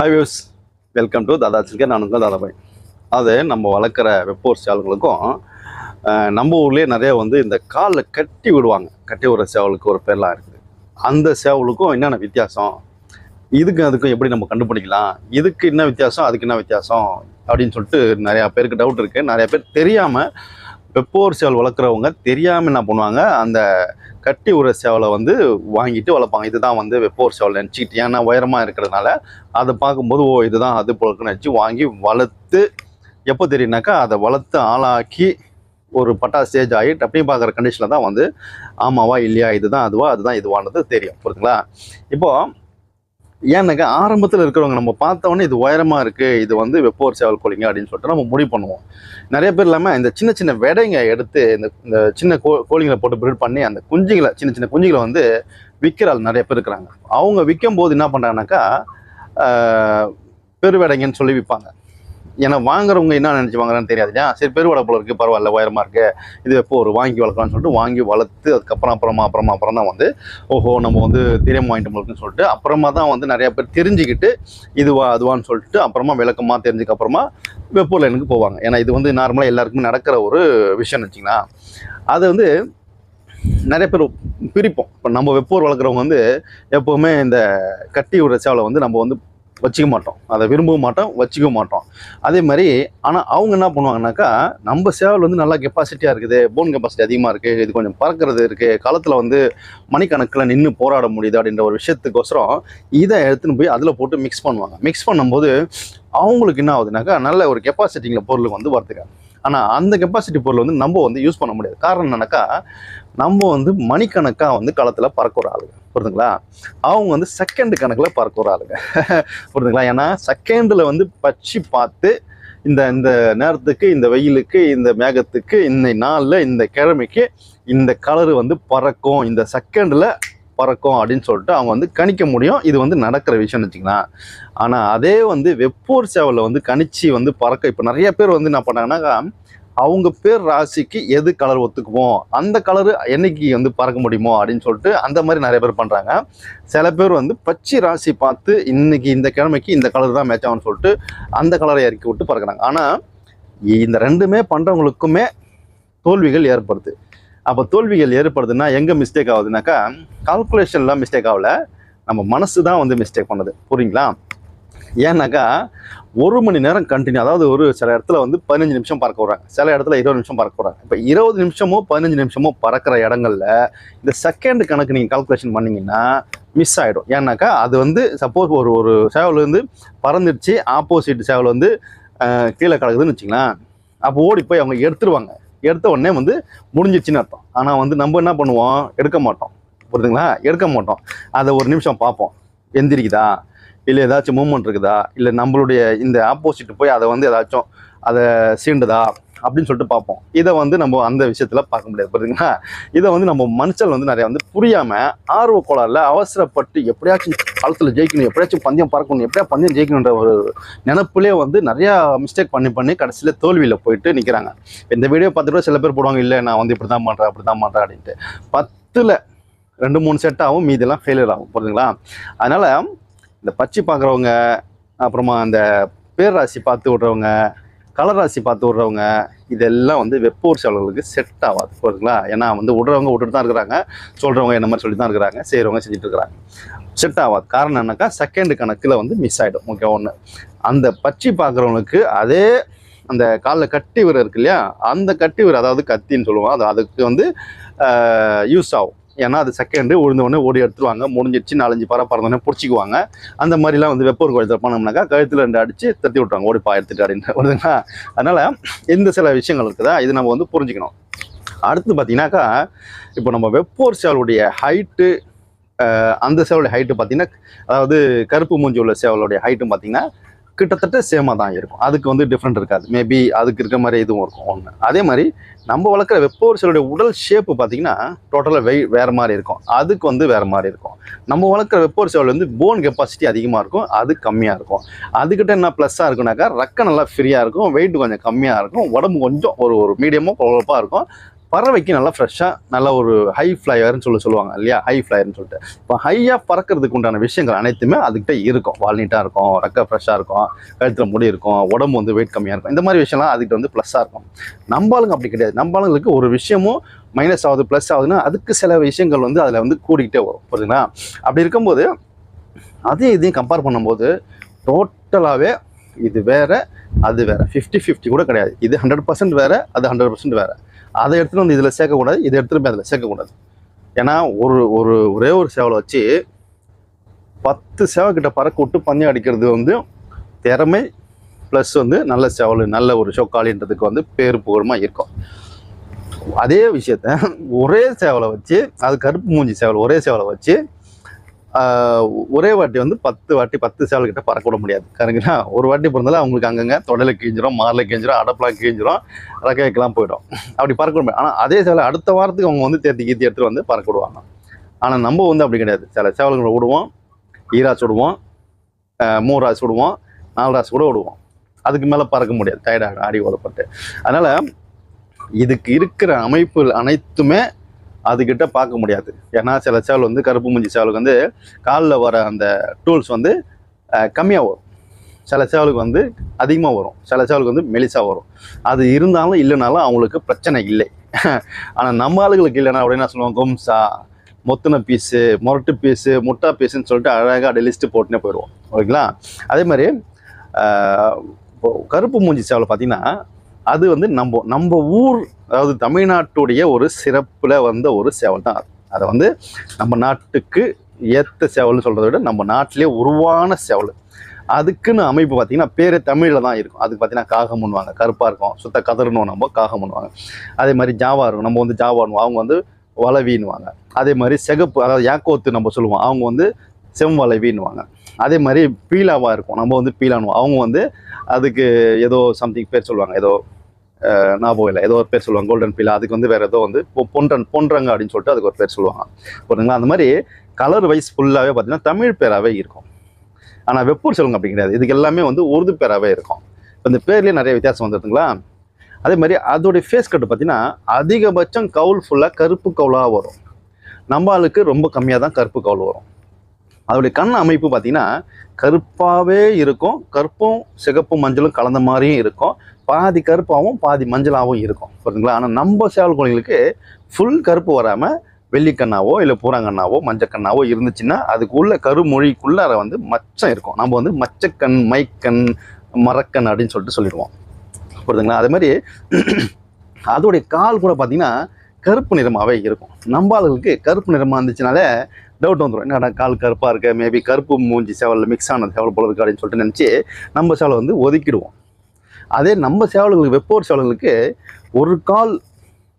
Hi views welcome to Dada Chilkar நான் உங்கள் தாதாபாய் அது நம்ம வளர்க்குற வெப்போர் சேவல்களுக்கும் நம்ம ஊர்லேயே நிறைய வந்து இந்த காலில் கட்டி விடுவாங்க. கட்டி விடுற சேவலுக்கு ஒரு பேர்லாம் இருக்குது. அந்த சேவலுக்கும் என்னென்ன வித்தியாசம்? இதுக்கும் அதுக்கும் எப்படி நம்ம கண்டுபிடிக்கலாம்? இதுக்கு என்ன வித்தியாசம்? அதுக்கு என்ன வித்தியாசம்? அப்படின்னு சொல்லிட்டு நிறையா பேருக்கு டவுட் இருக்குது நிறையா பேர் தெரியாமல் வெப்போர் சேவல் வளர்க்குறவங்க தெரியாமல் என்ன பண்ணுவாங்க? அந்த கட்டி உர சேவலை வந்து வாங்கிட்டு வளர்ப்பாங்க. இதுதான் வந்து வெப்போர் சேவல் நினச்சிக்கிட்டு ஏன்னா உயரமாக இருக்கிறதுனால அதை பார்க்கும்போது ஓ இதுதான் அது போலக்குன்னு நினச்சி வாங்கி வளர்த்து எப்போ தெரியுனாக்கா அதை வளர்த்து ஆளாக்கி ஒரு பட்டா ஸ்டேஜ் ஆகி அப்படியே பார்க்குற கண்டிஷனில் தான் வந்து ஆமாவா இல்லையா இதுதான் அதுவா அதுதான் இதுவானது தெரியும். புரியுதுங்களா இப்போது ஏன்னாக்கா ஆரம்பத்தில் இருக்கிறவங்க நம்ம பார்த்தோன்னே இது உயரமாக இருக்குது இது வந்து வெப்போர் சேவல் கோழிங்க அப்படின்னு சொல்லிட்டு நம்ம முடிவு பண்ணுவோம். நிறைய பேர் இல்லாமல் இந்த சின்ன சின்ன விடைங்க எடுத்து இந்த இந்த சின்ன கோ கோழிங்களை போட்டு ப்ரீட் பண்ணி அந்த குஞ்சுகளை சின்ன சின்ன குஞ்சுகளை வந்து விற்கிற ஆள் நிறைய பேர் இருக்கிறாங்க. அவங்க விற்கும் போது என்ன பண்ணுறாங்கனாக்கா பெருவடைங்கன்னு சொல்லி விற்பாங்க. ஏன்னா வாங்குறவங்க என்ன நினச்சி வாங்குறான்னு தெரியாது இல்லையா சரி பெருவடை போல இருக்குது பரவாயில்ல உயரமாக இருக்குது இது எப்போ ஒரு வாங்கி வளர்க்கலாம்னு சொல்லிட்டு வாங்கி வளர்த்து அதுக்கப்புறம் அப்புறமா அப்புறமா அப்புறம் தான் வந்து ஓஹோ நம்ம வந்து தெரியாம வாங்கிட்டு போலுக்குன்னு சொல்லிட்டு அப்புறமா தான் வந்து நிறையா பேர் தெரிஞ்சுக்கிட்டு இதுவா அதுவான்னு சொல்லிட்டு அப்புறமா விளக்கமாக தெரிஞ்சுக்க அப்புறமா வெப்பூர் லைனுக்கு போவாங்க. ஏன்னா இது வந்து நார்மலாக எல்லாருக்குமே நடக்கிற ஒரு விஷயம்னு வச்சிங்கன்னா அது வந்து நிறைய பேர் பிரிப்போம். இப்போ நம்ம வெப்பூர் வளர்க்குறவங்க வந்து எப்போவுமே இந்த கட்டி விடுற சேவலை வந்து நம்ம வந்து வச்சுக்க மாட்டோம். அதை விரும்பவும் மாட்டோம் வச்சுக்க மாட்டோம். அதே மாதிரி ஆனால் அவங்க என்ன பண்ணுவாங்கனாக்கா நம்ம சேவல் வந்து நல்லா கெப்பாசிட்டியாக இருக்குது போன் கெப்பாசிட்டி அதிகமாக இருக்குது இது கொஞ்சம் பறக்கிறது இருக்குது களத்தில் வந்து மணிக்கணக்கில் நின்று போராட முடியுது அப்படின்ற ஒரு விஷயத்துக்கோசரம் இதை எடுத்துன்னு போய் அதில் போட்டு மிக்ஸ் பண்ணுவாங்க. மிக்ஸ் பண்ணும்போது அவங்களுக்கு என்ன ஆகுதுனாக்கா நல்ல ஒரு கெப்பாசிட்டிங்கில் பொருள் வந்து வரதுக்கு ஆனால் அந்த கெப்பாசிட்டி பொருள் வந்து நம்ம வந்து யூஸ் பண்ண முடியாது. காரணம் என்னன்னாக்கா நம்ம வந்து மணிக்கணக்காக வந்து களத்தில் பறக்கிற ஆளுங்க. புரிதுங்களா அவங்க வந்து செகண்ட் கணக்கில் பறக்கிற ஆளுங்க. புரிதுங்களா ஏன்னா செகண்டில் வந்து பச்சி பார்த்து இந்த இந்த நேரத்துக்கு இந்த வெயிலுக்கு இந்த மேகத்துக்கு இந்த நாளில் இந்த கிழமைக்கு இந்த கலரு வந்து பறக்கும். இந்த செகண்டில் பறக்கும் அப்படின்னு சொல்லிட்டு அவங்க வந்து கணிக்க முடியும். இது வந்து நடக்கிற விஷயம்னு வச்சுக்கலாம் ஆனால் அதே வந்து வெப்போர் சேவலில் வந்து கணிச்சு வந்து பறக்க இப்போ நிறைய பேர் வந்து என்ன பண்ணாங்கன்னாக்கா அவங்க பேர் ராசிக்கு எது கலர் ஒத்துக்குமோ அந்த கலரு என்னைக்கு வந்து பறக்க முடியுமோ அப்படின்னு சொல்லிட்டு அந்த மாதிரி நிறைய பேர் பண்ணுறாங்க சில பேர் வந்து பச்சை ராசி பார்த்து இன்னைக்கு இந்த கிழமைக்கு இந்த கலர் தான் மேட்ச் ஆகும்னு சொல்லிட்டு அந்த கலரை இறக்கி விட்டு பறக்கிறாங்க. ஆனால் இந்த ரெண்டுமே பண்ணுறவங்களுக்குமே தோல்விகள் ஏற்படுது. அப்போ தோல்விகள் ஏற்படுதுன்னா எங்கே மிஸ்டேக் ஆகுதுனாக்கா கால்குலேஷன்லாம் மிஸ்டேக் ஆகல. நம்ம மனசு தான் வந்து மிஸ்டேக் பண்ணுது. புரியுங்களா? ஏன்னாக்கா ஒரு மணி நேரம் கண்டினியூ அதாவது ஒரு சில இடத்துல வந்து பதினஞ்சு நிமிஷம் பறக்க விட்றாங்க. சில இடத்துல இருபது நிமிஷம் பறக்க விட்றாங்க. இப்போ இருபது நிமிஷமோ பதினஞ்சு நிமிஷமோ பறக்கிற இடங்கள்ல இந்த செகண்ட் கணக்கு நீங்கள் கால்குலேஷன் பண்ணிங்கன்னா மிஸ் ஆகிடும் ஏன்னாக்கா அது வந்து சப்போஸ் ஒரு ஒரு சேவல் வந்து பறந்துடுச்சு ஆப்போசிட் சேவல் வந்து கீழே கிடக்குதுன்னு வச்சுங்களேன். அப்போ ஓடி போய் அவங்க எடுத்துருவாங்க. எடுத்த உடனே வந்து முடிஞ்சிச்சுன்னு அர்த்தம். ஆனால் வந்து நம்ம என்ன பண்ணுவோம்? எடுக்க மாட்டோம். புரியுதுங்களா? எடுக்க மாட்டோம். அதை ஒரு நிமிஷம் பார்ப்போம். எந்திரிக்குதா? இல்லை ஏதாச்சும் மூமெண்ட் இருக்குதா? இல்லை நம்மளுடைய இந்த ஆப்போசிட் போய் அதை வந்து ஏதாச்சும் அதை சீண்டுதா? அப்படின்னு சொல்லிட்டு பார்ப்போம். இதை வந்து நம்ம அந்த விஷயத்தில் பார்க்க முடியாது புரியுதுங்களா? இதை வந்து நம்ம மனுஷன் வந்து நிறைய வந்து புரியாமல் ஆர்வ கோளாறில் அவசரப்பட்டு எப்படியாச்சும் காலத்தில் ஜெயிக்கணும் எப்படியாச்சும் பந்தயம் பறக்கணும் எப்படியா பந்தயம் ஜெயிக்கணுன்ற ஒரு நினப்புலேயே வந்து நிறையா மிஸ்டேக் பண்ணி பண்ணி கடைசியில் தோல்வியில் போயிட்டு நிற்கிறாங்க இந்த வீடியோ பார்த்துட்டு சில பேர் போடுவாங்க இல்லை நான் வந்து இப்படி தான் பண்ணுறேன் அப்படி தான் பண்ணுறேன் அப்படின்ட்டு. பத்தில் ரெண்டு மூணு செட் ஆகும் மீதெல்லாம் ஃபெயிலியர் ஆகும் புரியுதுங்களா? அதனால் இந்த பச்சை பார்க்குறவங்க அப்புறமா அந்த பேர் ராசி பார்த்து விட்றவங்க கலர் ராசி பார்த்து விட்றவங்க இதெல்லாம் வந்து வெப்போர் செட் ஆகாது புரியுதுங்களா? ஏன்னா வந்து விட்றவங்க விட்டுட்டு தான் இருக்கிறாங்க. சொல்கிறவங்க என்ன மாதிரி சொல்லி தான் இருக்கிறாங்க செய்கிறவங்க செஞ்சுட்டு இருக்கிறாங்க. செட் ஆகாது. காரணம் என்னக்கா செகண்ட் கணக்கில் வந்து மிஸ் ஆகிடும் ஓகே ஒன்று அந்த பச்சை பார்க்குறவங்களுக்கு அதே அந்த காலில் கட்டி விரை இருக்கு இல்லையா? அந்த கட்டி விரை அதாவது கத்தின்னு சொல்லுவோம் அது அதுக்கு வந்து யூஸ் ஆகும். ஏன்னா அது செகண்டு உழுந்தவொடனே ஓடி எடுத்துருவாங்க. முடிஞ்சிடுச்சு நாலஞ்சு பற பறந்தோடனே பிடிச்சிக்குவாங்க. அந்த மாதிரிலாம் வந்து வெப்பம் கோயில் பண்ணோம்னாக்கா கழுத்தில் ரெண்டு அடித்து தட்டி விட்ருவாங்க ஓடி பாயத்துட்டு எடுத்துட்டு அப்படின்ட்டு வருதுங்களா? அதனால் இந்த சில விஷயங்கள் இருக்குதா? இது நம்ம வந்து புரிஞ்சுக்கணும். அடுத்து பார்த்தீங்கன்னாக்கா இப்போ நம்ம வெப்போர் சேவலுடைய ஹைட்டு அந்த சேவலுடைய ஹைட்டு பார்த்தீங்கன்னா அதாவது கருப்பு மூஞ்சி உள்ள சேவலுடைய ஹைட்டும் பார்த்தீங்கன்னா கிட்டத்தட்ட சேமாக தான் இருக்கும். அதுக்கு வந்து டிஃப்ரெண்ட் இருக்காது. மேபி அதுக்கு இருக்க மாதிரி இதுவும் இருக்கும். ஒன்று அதே மாதிரி நம்ம வளர்க்குற வெப்போர் சேவலுடைய உடல் ஷேப்பு பார்த்தீங்கன்னா டோட்டலாக வெய் வேறு மாதிரி இருக்கும். அதுக்கு வந்து வேறு மாதிரி இருக்கும். நம்ம வளர்க்குற வெப்போர் சேவல் வந்து போன் கெப்பாசிட்டி அதிகமாக இருக்கும். அது கம்மியாக இருக்கும். அதுக்கிட்ட என்ன ப்ளஸ்ஸாக இருக்குனாக்கா ரக்கம் நல்லா ஃப்ரீயாக இருக்கும். வெயிட் கொஞ்சம் கம்மியாக இருக்கும். உடம்பு கொஞ்சம் ஒரு ஒரு மீடியமாக குழப்பாக இருக்கும். பறவைக்கு நல்லா ஃப்ரெஷ்ஷாக நல்ல ஒரு ஹை ஃப்ளையர்னு சொல்லி சொல்லுவாங்க இல்லையா? ஹை ஃப்ளையர்னு சொல்லிட்டு. இப்போ ஹையாக பறக்கிறதுக்கு உண்டான விஷயங்கள் அனைத்துமே அதுக்கிட்ட இருக்கும். வால்நீட்டாக இருக்கும் ரக்க ஃப்ரெஷ்ஷாக இருக்கும் கழுத்தில் முடி இருக்கும் உடம்பு வந்து வெயிட் கம்மியாக இருக்கும். இந்த மாதிரி விஷயம்லாம் அதுக்கிட்ட வந்து ப்ளஸ்ஸாக இருக்கும். நம்ம ஆளுங்க அப்படி கிடையாது. நம்ம ஆளுங்களுக்கு ஒரு விஷயமும் மைனஸ் ஆகுது ப்ளஸ் ஆகுதுன்னா அதுக்கு சில விஷயங்கள் வந்து அதில் வந்து கூடிக்கிட்டே வரும். புரியுதுங்களா? அப்படி இருக்கும்போது அதையும் இதையும் கம்பேர் பண்ணும்போது டோட்டலாகவே இது வேறு அது வேறு. ஃபிஃப்டி ஃபிஃப்டி கூட கிடையாது. இது ஹண்ட்ரட் பர்சன்ட் வேறு அது ஹண்ட்ரட் பர்சன்ட் வேறு. அதை எடுத்துகிட்டு வந்து இதில் சேர்க்கக்கூடாது இதை எடுத்துகிட்டு போய் அதில் சேர்க்கக்கூடாது. ஏன்னா ஒரு ஒரு ஒரே ஒரு சேவலை வச்சு பத்து சேவை கிட்ட பறக்க விட்டு பந்தயம் அடிக்கிறது வந்து திறமை ப்ளஸ் வந்து நல்ல சேவல் நல்ல ஒரு சொக்காளின்றதுக்கு வந்து பேர் புகழமாக இருக்கும். அதே விஷயத்த ஒரே சேவலை வச்சு அது கருப்பு மூஞ்சி சேவல் ஒரே சேவலை வச்சு ஒரே வாட்டி வந்து பத்து வாட்டி பத்து சேவல் கிட்ட பறக்க விட முடியாது. கருங்களா ஒரு வாட்டி பிறந்தாலும் அவங்களுக்கு அங்கங்கே தொடையில கிழிஞ்சிரும் மாரில் கிழிஞ்சிரும் அடப்பெலாம் கிழிஞ்சிரும் ரக்கைக்கெல்லாம் போயிடும். அப்படி பறக்க விட முடியும் ஆனால் அதே சேவலை அடுத்த வாரத்துக்கு அவங்க வந்து தேர்த்தி கீத்தி எடுத்துட்டு வந்து பறக்க விடுவாங்க. ஆனால் நம்ம வந்து அப்படி கிடையாது. சில சேவல்களை விடுவோம் ஈராஸ் விடுவோம் மூணு ராஸ் விடுவோம் நாலு ராஸ் கூட விடுவோம். அதுக்கு மேலே பறக்க முடியாது. டயர்டாக ஆடி ஓடப்பட்டு அதனால் இதுக்கு இருக்கிற அமைப்பு அனைத்துமே அதுக்கிட்ட பார்க்க முடியாது. ஏன்னா சில சேவல் வந்து கருப்பு மூஞ்சி சேவலுக்கு வந்து காலில் வர அந்த டூல்ஸ் வந்து கம்மியாக வரும். சில சேவலுக்கு வந்து அதிகமாக வரும். சில சேவலுக்கு வந்து மெலிசாக வரும். அது இருந்தாலும் இல்லைனாலும் அவங்களுக்கு பிரச்சனை இல்லை. ஆனால் நம்ம ஆளுகளுக்கு இல்லைன்னா அப்படின்னா சொல்லுவோம் கொம்சா மொத்தனை பீஸு முரட்டு பீஸு முட்டா பீஸுன்னு சொல்லிட்டு அழகாக அப்படியே லிஸ்ட்டு போட்டுனே போயிடுவோம். ஓகேங்களா? அதே மாதிரி கருப்பு மூஞ்சி சேவலை பார்த்தீங்கன்னா அது வந்து நம்ம நம்ம ஊர் அதாவது தமிழ்நாட்டுடைய ஒரு சிறப்பில் வந்த ஒரு சேவல் தான் அது. அதை வந்து நம்ம நாட்டுக்கு ஏற்ற சேவல்னு சொல்கிறத விட நம்ம நாட்டிலே உருவான சேவல். அதுக்குன்னு அமைப்பு பார்த்தீங்கன்னா பேர் தமிழில் தான் இருக்கும். அதுக்கு பார்த்தீங்கன்னா காகம் பண்ணுவாங்க. கருப்பாக இருக்கும். சுத்த கதறணும் நம்ம காகம் பண்ணுவாங்க. அதே மாதிரி ஜாவா இருக்கும். நம்ம வந்து ஜாவானுவோம் அவங்க வந்து வளவின்னுவாங்க அதே மாதிரி சிகப்பு அதாவது யாக்கோத்து நம்ம சொல்லுவோம். அவங்க வந்து செம்வளவின்னுவாங்க அதே மாதிரி பீலாவாக இருக்கும். நம்ம வந்து பீலானுவோம் அவங்க வந்து அதுக்கு ஏதோ சம்திங் பேர் சொல்லுவாங்க. ஏதோ ஞாபகம் இல்லை ஏதோ ஒரு பேர் சொல்லுவாங்க கோல்டன் பீலா அதுக்கு வந்து வேறு ஏதோ வந்து பொன்றன் பொன்றங்க அப்படின்னு சொல்லிட்டு அதுக்கு ஒரு பேர் சொல்லுவாங்க. புரியுதுங்களா? அந்த மாதிரி கலர் வைஸ் ஃபுல்லாகவே பார்த்தீங்கன்னா தமிழ் பேராகவே இருக்கும். ஆனால் வெப்பூர் சொல்லுங்க அப்படி கிடையாது. இதுக்கு எல்லாமே வந்து உருது பேராகவே இருக்கும். இப்போ இந்த பேர்லேயே நிறைய வித்தியாசம் வந்துருதுங்களா? அதே மாதிரி அதோடைய ஃபேஸ் கட்டு பார்த்தீங்கன்னா அதிகபட்சம் கவுல் ஃபுல்லாக கருப்பு கவுலாக வரும். நம்ம ஆளுக்கு ரொம்ப கம்மியாக தான் கருப்பு கவுல் வரும். அதோடைய கண் அமைப்பு பார்த்தீங்கன்னா கருப்பாகவே இருக்கும். கருப்பும் சிகப்பும் மஞ்சளும் கலந்த மாதிரியும் இருக்கும். பாதி கருப்பாகவும் பாதி மஞ்சளாகவும் இருக்கும். புரியுதுங்களா? ஆனால் நம்ம சேவல் கோழிகளுக்கு ஃபுல் கருப்பு வராமல் வெள்ளிக்கண்ணாவோ இல்லை பூராங்கண்ணாவோ மஞ்சக்கண்ணாவோ இருந்துச்சுன்னா அதுக்குள்ள கருமொழிக்குள்ளார வந்து மச்சம் இருக்கும். நம்ம வந்து மச்சக்கண் மைக்கண் மரக்கண் அப்படின்னு சொல்லிட்டு சொல்லிடுவோம். புரியுதுங்களா? அதே மாதிரி அதோடைய கால் கூட பார்த்தீங்கன்னா கருப்பு நிறமாகவே இருக்கும். நம்ம ஆளுகளுக்கு கருப்பு நிறமாக இருந்துச்சுனாலே டவுட் வந்துடும் என்னடா கால் கருப்பாக இருக்க? மேபி கருப்பு மூஞ்சி சேவலில் மிக்ஸ் ஆன சேவல் போல இருக்கு அப்படின்னு சொல்லிட்டு நினச்சி நம்ம சேவலை வந்து ஒதுக்கிடுவோம். அதே நம்ம சேவல்களுக்கு வெப்போர் சேவல்களுக்கு ஒரு கால்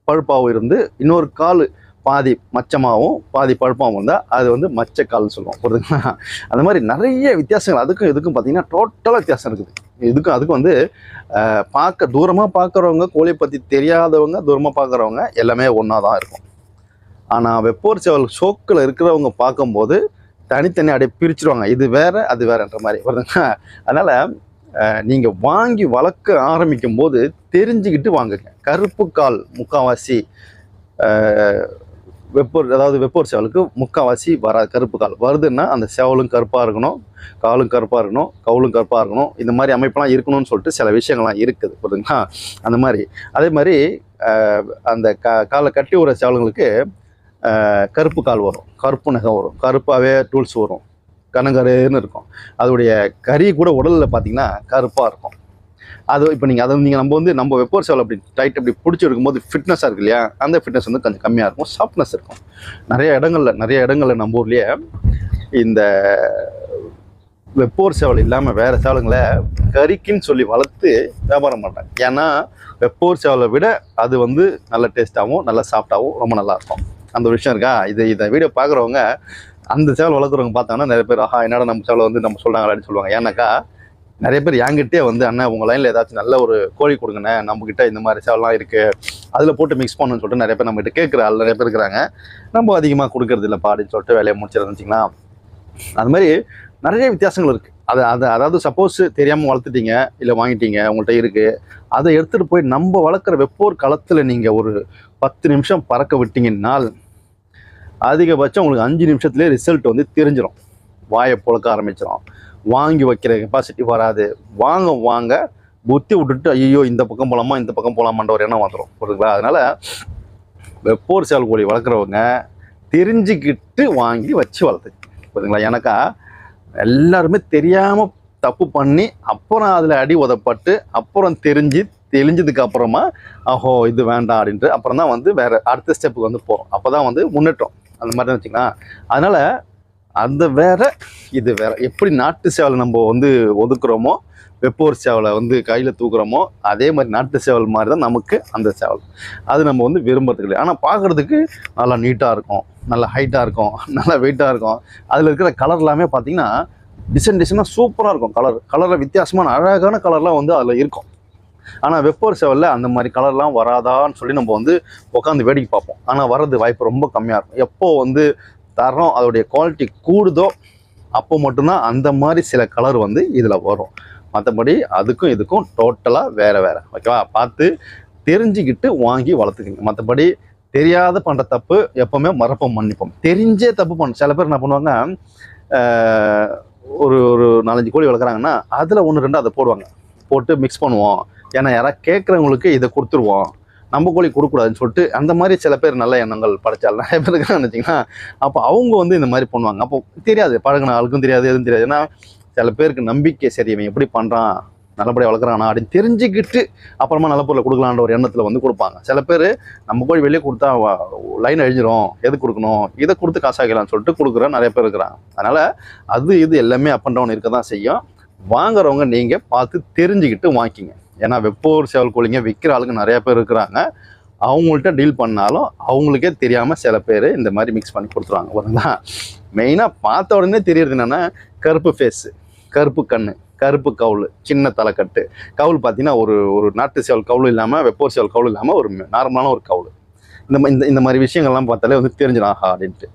பழுப்பாகவும் இருந்து இன்னொரு கால் பாதி மச்சமாகவும் பாதி பழுப்பாகவும் இருந்தால் அது வந்து மச்சக்கால்னு சொல்லுவோம். புரியுதுங்களா அந்த மாதிரி நிறைய வித்தியாசங்கள். அதுக்கும் இதுக்கும் பார்த்தீங்கன்னா டோட்டலாக வித்தியாசம் இருக்குது. இதுக்கும் அதுக்கும் வந்து பார்க்க தூரமாக பார்க்குறவங்க கோழியை பற்றி தெரியாதவங்க தூரமாக பார்க்குறவங்க எல்லாமே ஒன்றா தான் இருக்கும். ஆனால் வெப்போர் சேவல் ஷோக்கில் இருக்கிறவங்க பார்க்கும்போது தனித்தனி அப்படியே பிரிச்சுருவாங்க. இது வேறு அது வேறுன்ற மாதிரி. வருதுங்களா அதனால் நீங்கள் வாங்கி வளர்க்க ஆரம்பிக்கும் போது தெரிஞ்சுக்கிட்டு வாங்குங்க. கருப்பு கால் முக்காவாசி வெப்போர் அதாவது வெப்போர் சேவலுக்கு முக்காவாசி வராது. கருப்பு கால் வருதுன்னா அந்த சேவலும் கருப்பாக இருக்கணும் காலும் கருப்பாக இருக்கணும் கவுளும் கருப்பாக இருக்கணும். இந்த மாதிரி அமைப்பெல்லாம் இருக்கணும்னு சொல்லிட்டு சில விஷயங்கள்லாம் இருக்குது. புரியுதுங்களா அந்த மாதிரி. அதே மாதிரி அந்த க காலை கட்டி விடுற சேவலுங்களுக்கு கருப்பு கால் வரும். கருப்பு நகம் வரும். கருப்பாகவே டூல்ஸ் வரும். கனங்கருன்னு இருக்கும். அதோடைய கறி கூட உடலில் பார்த்தீங்கன்னா கருப்பாக இருக்கும். அது இப்போ நீங்கள் அதை நீங்கள் நம்ம வந்து நம்ம வெப்போர் சேவல் அப்படி டைட் அப்படி பிடிச்சி எடுக்கும்போது ஃபிட்னஸாக இருக்கு இல்லையா? அந்த ஃபிட்னஸ் வந்து கொஞ்சம் கம்மியாக இருக்கும். சாஃப்ட்னஸ் இருக்கும். நிறைய இடங்களில் நிறைய இடங்களில் நம்ம ஊர்லேயே இந்த வெப்போர் சேவல் இல்லாமல் வேறு சேவலுங்களை கறிக்குன்னு சொல்லி வளர்த்து வியாபாரம் பண்ணுறாங்க ஏன்னா வெப்போர் சேவலை விட அது வந்து நல்ல டேஸ்ட்டாகவும் நல்ல சாஃப்டாகவும் ரொம்ப நல்லாயிருக்கும் அந்த ஒரு விஷயம் இருக்கா? இது இதை வீடியோ பார்க்குறவங்க அந்த சேவல் வளர்க்குறவங்க பார்த்தாங்கன்னா நிறைய பேர் ஆஹா என்னடா நம்ம சேவலை வந்து நம்ம சொல்கிறாங்களான்னு சொல்லுவாங்க. ஏன்னாக்கா நிறைய பேர் என்கிட்டே வந்து அண்ணன் உங்கள் லைனில் ஏதாச்சும் நல்ல ஒரு கோழி கொடுங்கண்ணே நம்மக்கிட்ட இந்த மாதிரி சேவலாம் இருக்குது அதில் போட்டு மிக்ஸ் பண்ணணும்னு சொல்லிட்டு நிறைய பேர் நம்மகிட்ட கேட்குற ஆள் நிறைய பேர் இருக்கிறாங்க. நம்ம அதிகமாக கொடுக்கறது இல்லைப்பா அப்படின்னு சொல்லிட்டு வேலையை முடிச்சிருந்துச்சிங்களா அது மாதிரி நிறைய வித்தியாசங்கள் இருக்குது அதை அதை அதாவது சப்போஸ் தெரியாமல் வளர்த்துட்டீங்க இல்லை வாங்கிட்டீங்க உங்கள்கிட்ட இருக்குது அதை எடுத்துகிட்டு போய் நம்ம வளர்க்குற வெப்போர் களத்தில் நீங்கள் ஒரு பத்து நிமிஷம் பறக்க விட்டீங்கன்னால் அதிகபட்சம் உங்களுக்கு அஞ்சு நிமிஷத்துலேயே ரிசல்ட் வந்து தெரிஞ்சிடும் வாயை புழக்க ஆரம்பிச்சிடும் வாங்கி வைக்கிற கெப்பாசிட்டி வராது. வாங்க வாங்க புத்தி விட்டுட்டு ஐயோ இந்த பக்கம் போகலாமா இந்த பக்கம் போகலாமான்ற ஒரு எண்ணம் வந்துடும் புரியுதுங்களா? அதனால் வெப்போர் சேல் கோழி வளர்க்குறவங்க தெரிஞ்சுக்கிட்டு வாங்கி வச்சு வளர்த்து. புரியுதுங்களா? எனக்கா எல்லாருமே தெரியாமல் தப்பு பண்ணி அப்புறம் அதில் அடி உதப்பட்டு அப்புறம் தெரிஞ்சு தெளிஞ்சதுக்கு அப்புறமா ஓஹோ இது வேண்டாம் அப்படின்ட்டு அப்புறம் தான் வந்து வேறு அடுத்த ஸ்டெப்புக்கு வந்து போகிறோம் அப்போ தான் வந்து முன்னேற்றம். அந்த மாதிரி தான் வச்சுக்கலாம் அதனால அந்த வேற இது வேற. எப்படி நாட்டு சேவலை நம்ம வந்து ஒதுக்குறோமோ வெப்போர் சேவலை வந்து கையில் தூக்குறோமோ அதே மாதிரி நாட்டு சேவல் மாதிரி தான் நமக்கு அந்த சேவல். அது நம்ம வந்து விரும்புறது கிடையாது ஆனால் பார்க்குறதுக்கு நல்லா நீட்டாக இருக்கும். நல்லா ஹைட்டாக இருக்கும். நல்லா வெயிட்டாக இருக்கும். அதில் இருக்கிற கலர் எல்லாமே பார்த்தீங்கன்னா டிசைன் டிசைனாக சூப்பராக இருக்கும். கலர் கலரில் வித்தியாசமான அழகான கலர்லாம் வந்து அதில் இருக்கும். ஆனால் வெப்போர் செவலில் அந்த மாதிரி கலர்லாம் வராதான்னு சொல்லி நம்ம வந்து உட்காந்து வேடிக்கை பார்ப்போம். ஆனால் வர்றது வாய்ப்பு ரொம்ப கம்மியாக இருக்கும். எப்போ வந்து தரம் அதோடைய குவாலிட்டி கூடுதோ அப்போ மட்டும்தான் அந்த மாதிரி சில கலர் வந்து இதில் வரும். மற்றபடி அதுக்கும் இதுக்கும் டோட்டலாக வேறு வேறு. ஓகேவா பார்த்து தெரிஞ்சுக்கிட்டு வாங்கி வளர்த்துக்குங்க. மற்றபடி தெரியாத பண்ணுற தப்பு எப்போவுமே மறப்போம் மன்னிப்போம். தெரிஞ்சே தப்பு பண்ண சில பேர் என்ன பண்ணுவாங்க ஒரு ஒரு நாலஞ்சு கோழி வளர்க்குறாங்கன்னா அதில் ஒன்று ரெண்டு அதை போடுவாங்க. போட்டு மிக்ஸ் பண்ணுவோம். ஏன்னா யாராவது கேட்குறவங்களுக்கு இதை கொடுத்துருவோம். நம்ம கோழி கொடுக்கூடாதுன்னு சொல்லிட்டு அந்த மாதிரி சில பேர் நல்ல எண்ணங்கள் படைச்சால் நிறைய பேருக்கு இருக்கான்னு அப்போ அவங்க வந்து இந்த மாதிரி பண்ணுவாங்க. அப்போ தெரியாது பழகின ஆளுக்கும் தெரியாது எதுவும் தெரியாது. ஏன்னா சில பேருக்கு நம்பிக்கை சரி இவன் எப்படி பண்ணுறான் நல்லபடியாக வளர்க்குறானா அப்படின்னு தெரிஞ்சுக்கிட்டு அப்புறமா நல்ல பொருளை கொடுக்கலான்ற ஒரு எண்ணத்தில் வந்து கொடுப்பாங்க. சில பேர் நம்ம கோழி வெளியே கொடுத்தா லைன் அழிஞ்சிரும் எது கொடுக்கணும் இதை கொடுத்து காசாக்கலாம்னு சொல்லிட்டு கொடுக்குற நிறைய பேர் இருக்கிறாங்க. அதனால் அது இது எல்லாமே அப் அண்ட் டவுன் இருக்க தான் செய்யும். வாங்குறவங்க நீங்கள் பார்த்து தெரிஞ்சுக்கிட்டு வாங்கிக்கிங்க. ஏன்னா வெப்போர் சேவல் கோழிங்க விற்கிற ஆளுங்க நிறைய பேர் இருக்கிறாங்க. அவங்கள்ட்ட டீல் பண்ணாலும் அவங்களுக்கே தெரியாமல் சில பேர் இந்த மாதிரி மிக்ஸ் பண்ணி கொடுத்துருவாங்க பாருங்களா மெயினாக பார்த்த உடனே தெரியறது என்னென்னா கருப்பு ஃபேஸு கருப்பு கண் கருப்பு கவுள் சின்ன தலைக்கட்டு. கவுள் பார்த்தீங்கன்னா ஒரு ஒரு நாட்டு சேவல் கவுள் இல்லாமல் வெப்போர் சேவல் கவுள் இல்லாமல் ஒரு நார்மலான ஒரு கவுள் இந்த மாதிரி இந்த இந்த மாதிரி விஷயங்கள்லாம் பார்த்தாலே வந்து தெரிஞ்சிடும் ஆஹா அப்படின்ட்டு.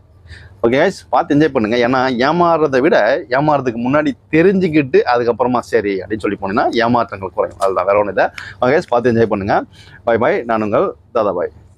ஓகே பார்த்து என்ஜாய் பண்ணுங்க. ஏன்னா ஏமாறுறதை விட ஏமாறுறதுக்கு முன்னாடி தெரிஞ்சுக்கிட்டு அதுக்கப்புறமா சரி அப்படின்னு சொல்லி போனீங்கன்னா ஏமாற்றங்கள் குறையும். அதுதான் வேற ஒன்றும் இல்லை. ஓகே பார்த்து என்ஜாய் பண்ணுங்க. பை பாய் நான் உங்கள் தாதா பாய்.